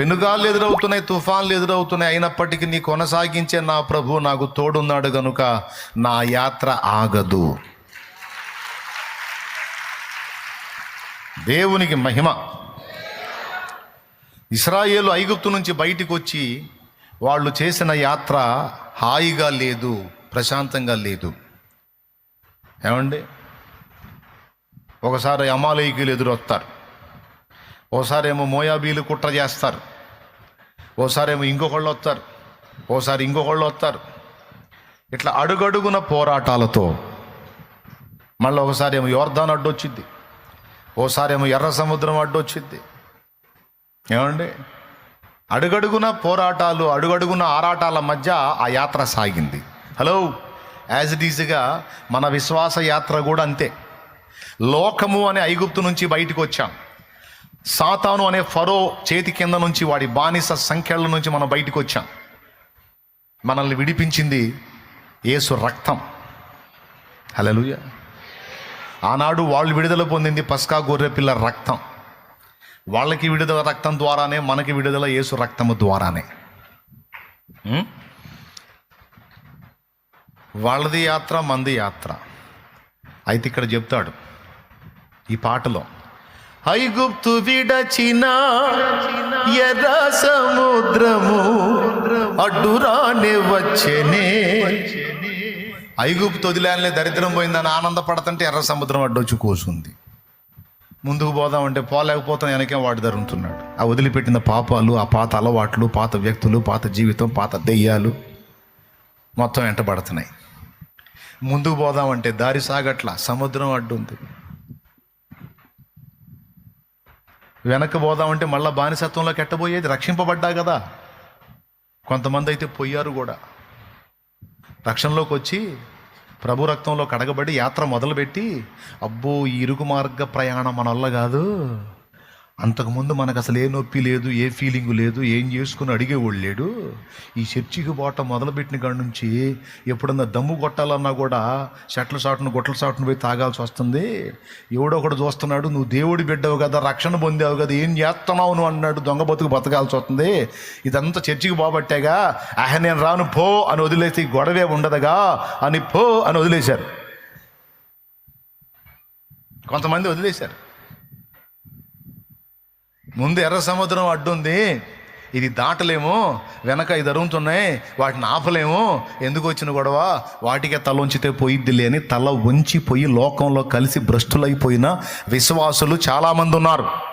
పెనుగాళ్ళు ఎదురవుతున్నాయి తుఫాన్లు ఎదురవుతున్నాయి. అయినప్పటికీ నీ కొనసాగించే నా ప్రభు నాకు తోడున్నాడు గనుక నా యాత్ర ఆగదు. దేవునికి మహిమ. ఇస్రాయేలు ఐగుప్తు నుంచి బయటికి వచ్చి వాళ్ళు చేసిన యాత్ర హాయిగా లేదు ప్రశాంతంగా లేదు. ఏమండి? ఒకసారి అమాలయకులు ఎదురొస్తారు. ఓసారేమో మోయాబీలు కుట్ర చేస్తారు. ఓసారేమో ఇంకొకళ్ళు వస్తారు. ఓసారి ఇంకొకళ్ళు వస్తారు. ఇట్లా అడుగడుగున పోరాటాలతో మళ్ళీ ఒకసారి ఏమో యోర్ధాన్ అడ్డొచ్చింది ఓసారి ఏమో ఎర్ర సముద్రం అడ్డొచ్చింది ఏమండి? అడుగడుగున పోరాటాలు అడుగడుగున ఆరాటాల మధ్య ఆ యాత్ర సాగింది. హలో? యాజ్ ఇట్ ఈజ్గా మన విశ్వాస యాత్ర కూడా అంతే. లోకము అనే ఐగుప్తు నుంచి బయటకు వచ్చాం సాతాను అనే ఫరో చేతి కింద నుంచి వాడి బానిస సంఖ్యల నుంచి మనం బయటకు వచ్చాం. మనల్ని విడిపించింది యేసు రక్తం. హలలుయ ఆనాడు వాళ్ళు విడుదల పొందింది పస్కా గొర్రెపిల్ల రక్తం. వాళ్ళకి విడుదల రక్తం ద్వారానే మనకి విడుదల యేసు రక్తము ద్వారానే. వాళ్ళది యాత్ర మంది యాత్ర. అయితే ఇక్కడ చెప్తాడు ఈ పాటలో. ఐగుప్తు విడచిన ఎర్ర సముద్రము అడ్డురానే వచ్చేనే. ఐగుప్తు వదిలేనే దరిద్రం పోయిందని ఆనందపడుతుంటే ఎర్ర సముద్రం అడ్డొచ్చి కూసుంది. ముందుకు పోదామంటే పోలేకపోతాం వెనకే వాడు జరుగుతున్నాడు ఆ వదిలిపెట్టిన పాపాలు ఆ పాత అలవాట్లు పాత వ్యక్తులు పాత జీవితం పాత దెయ్యాలు మొత్తం వెంటబడుతున్నాయి. ముందుకు పోదామంటే దారి సాగట్ల సముద్రం అడ్డుంది. వెనక్కి పోదామంటే మళ్ళీ బానిసత్వంలోకి కెట్టబోయేది రక్షింపబడ్డా కదా. కొంతమంది అయితే పోయారు కూడా. రక్షణలోకి వచ్చి ప్రభు రక్తంలో కడగబడి యాత్ర మొదలుపెట్టి అబ్బో ఈ మార్గ ప్రయాణం మన వల్ల కాదు. అంతకుముందు మనకు అసలు ఏ నొప్పి లేదు ఏ ఫీలింగ్ లేదు ఏం చేసుకుని అడిగేవాడు లేడు. ఈ చర్చికి పోవటం మొదలుపెట్టిన కాడ నుంచి ఎప్పుడన్నా దమ్ము కొట్టాలన్నా కూడా షట్ల సాటును గొట్టల సాటును పోయి తాగాల్సి వస్తుంది. ఎవడో ఒకడు చూస్తున్నాడు నువ్వు దేవుడి బిడ్డవు కదా రక్షణ పొందావు కదా ఏం చేస్తున్నావు నువ్వు అన్నాడు. దొంగ బతుకు బతకాల్సి వస్తుంది. ఇదంతా చర్చికి పోబట్టేగా ఆహ నేను రాను పో అని వదిలేసి గొడవే ఉండదుగా అని పో అని వదిలేశారు. కొంతమంది వదిలేశారు. ముందు ఎర్ర సముద్రం అడ్డుంది. ఇది దాటలేము. వెనక ఇది అరుగుతున్నాయి వాటిని ఆపలేము. ఎందుకు వచ్చిన గొడవ? వాటికే తల ఉంచితే పోయిద్దిలే అని తల ఉంచిపోయి లోకంలో కలిసి భ్రష్టులైపోయిన విశ్వాసులు చాలామంది ఉన్నారు.